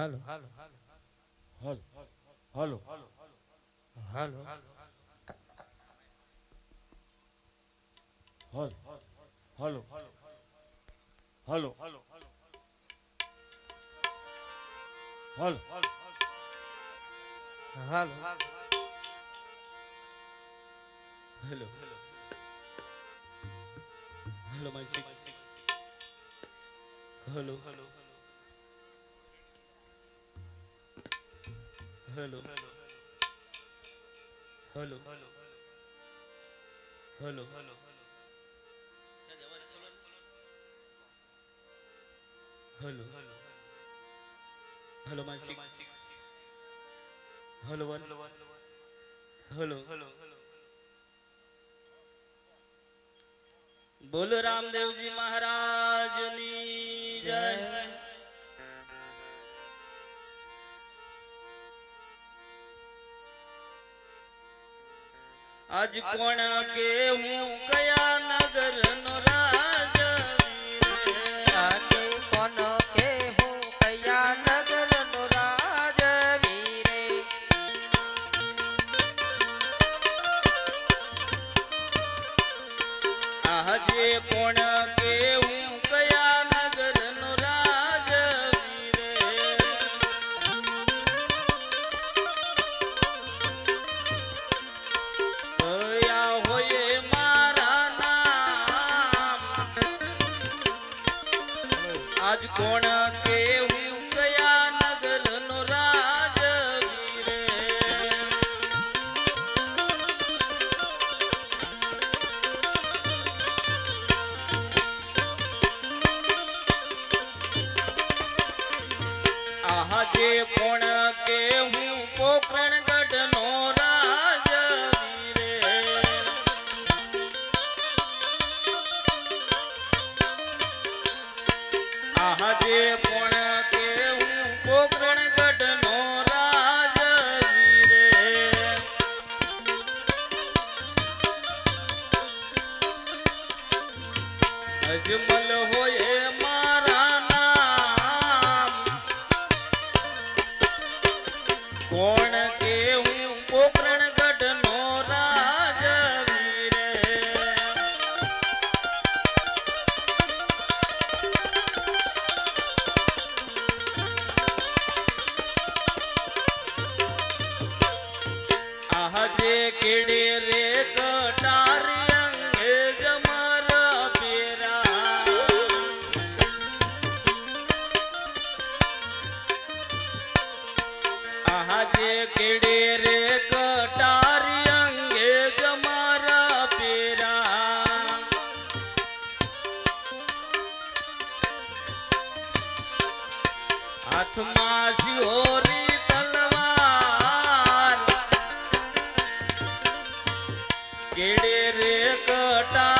હાલો હાલો હાલો હાલો હાલો હાલો હાલો હાલો હાલો હાલો hello hello માનસિક hello hello hello hello. Hello. Hello. Hello. Hello માનસિક hello one. Hello hello. બોલો રામદેવજી મહારાજની જય. આજ કોણ કે હું કયા આજ કોણ કે હું કયા નગર નો રાજ આહા જે કોણ કે હું પોકરણગઢ નો રાજ Dear કેડે રે કટારી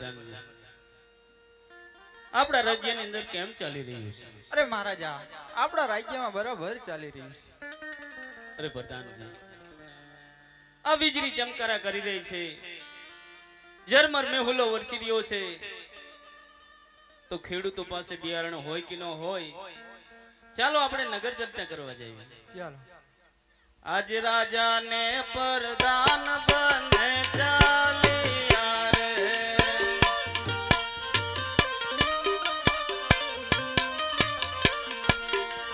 પ્રધાનજી આપણા રાજ્યની અંદર કેમ ચાલી રહ્યું છે? અરે મહારાજા આપણા રાજ્યમાં બરાબર ચાલી રહ્યું છે. અરે પ્રધાનજી આ વીજળી ચમકારા કરી રહી છે. જરમર મેહુલો વરસી રહ્યો છે. તો ખેડૂતો પાસે બિયારણ હોય કે ન હોય ચાલો આપણે નગર ચર્ચા કરવા જઈએ. ચાલો. આજ રાજા ને પ્રધાન બને ચાલિયા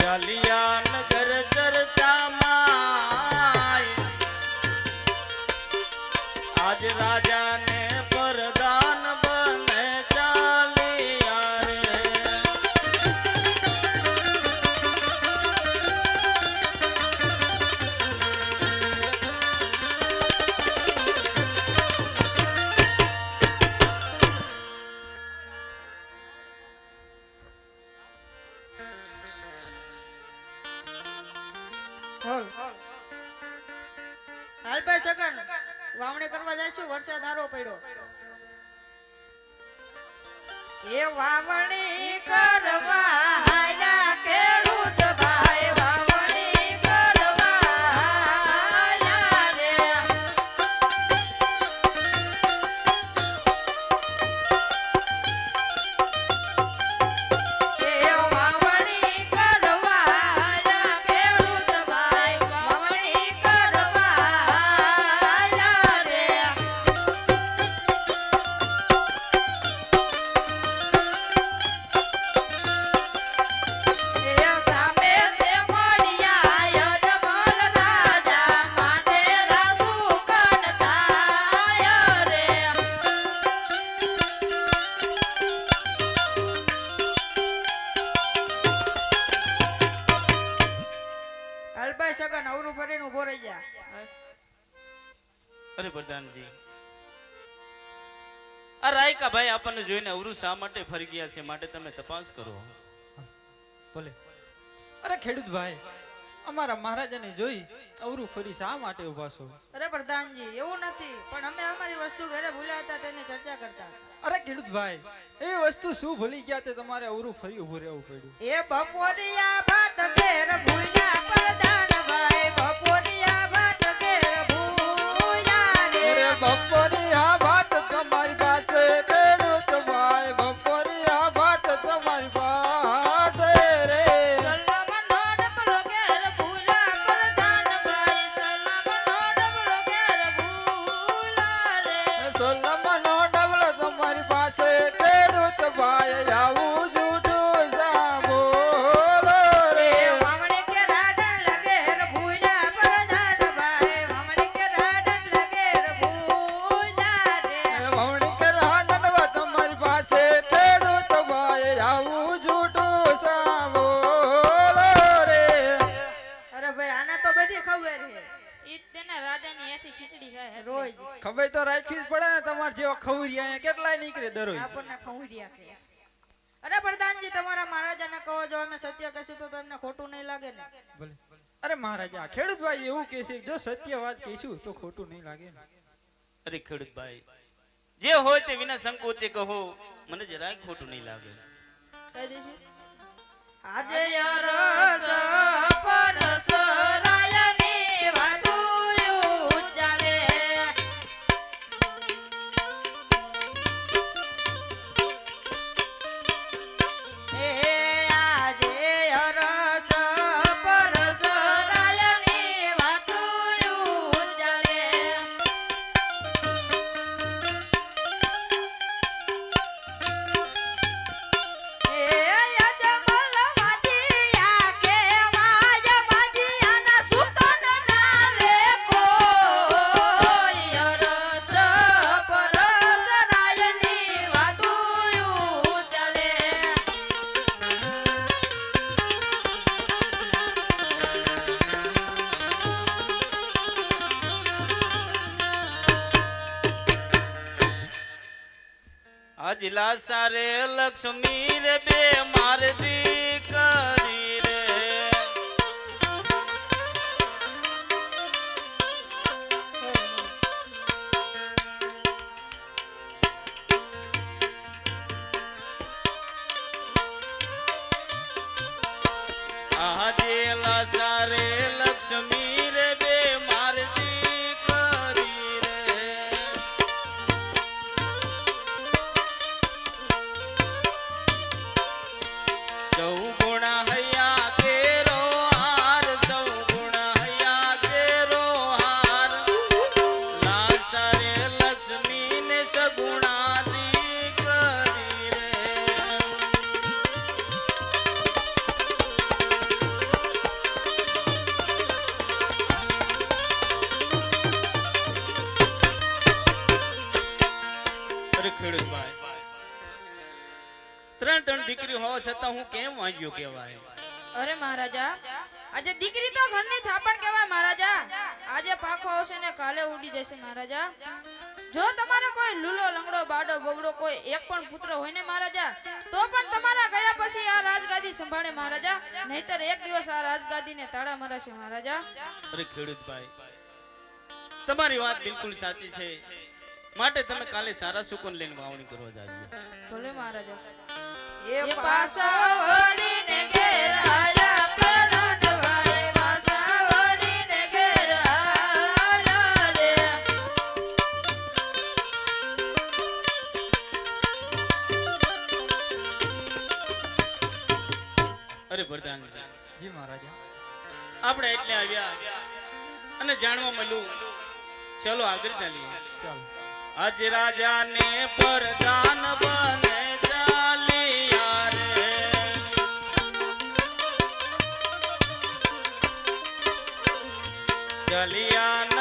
ચાલિયા નગર ચર્ચામાં હોલ હાલ વાવણી કરવા જઈશું વરસાદ હારો પડ્યો. એ વાવણી કરવા ભાઈ જોઈને અવરું શા માટે ફરી ગયા છે માટે તમે તપાસ કરો. ભલે અરે ખેડૂત ભાઈ અમારા મહારાજાને જોઈ અવરું ફરી શા માટે ઊભા છો? અરે પ્રધાનજી એવું નથી પણ અમે અમારી વસ્તુ ઘરે ભૂલ્યા હતા તેની ચર્ચા કરતા. અરે ખેડૂત ભાઈ એ વસ્તુ શું ભૂલી ગયા તે તમારે અવરું ફરી ઉભું રહેવું પડ્યું? એ બપોરિયા ભાત ઘેર ભૂલ્યા પ્રધાનભાઈ બપોરિયા ભાત ઘેર ભૂલ્યા રે. અરે બપોરી આપણને ખવડિયા કે અરે પ્રધાનજી તમારા મહારાજાને કહો જો અમે સત્ય કહીશું તો તમને ખોટું નહીં લાગે ને? અરે મહારાજા ખેડૂત ભાઈ એવું કહે છે જો સત્ય વાત કહીશું તો ખોટું નહીં લાગે ને? અરે ખેડૂત ભાઈ જે હોય તે વિના સંકોચે કહો મને જરાય ખોટું નહીં લાગે. આજે અરસ અજલા સારે લક્ષ્મી રે બે માર દીકરી. હોવા છતાં હું કેમ વાંચ્યો કહેવાય? અરે મહારાજા આજે દીકરી તો ઘરની થાપણ કહેવાય મહારાજા. આજે પાખો આવશે ને કાલે ઉડી જશે મહારાજા. જો તમારો કોઈ લૂલો લંગડો બાડો બગડો કોઈ એક પણ પુત્ર હોય ને મહારાજા તો પણ તમારા ગયા પછી આ રાજગાદી સંભાળે મહારાજા. નહીતર એક દિવસ આ રાજગાદીને તાળા મરાશે મહારાજા. અરે ખેડૂતભાઈ તમારી વાત બિલકુલ સાચી છે. માટે તમે કાલે સારા સુકન લઈને વાવણી કરવા જાજો. ભલે મહારાજા. અરે પ્રધાનજી જી મહારાજા. આપણે એટલે આવ્યા અને જાણવા મળ્યું. ચલો આગળ ચાલીએ. ચાલો. આજ રાજાને પરદાન બને. ચાલિયા નગર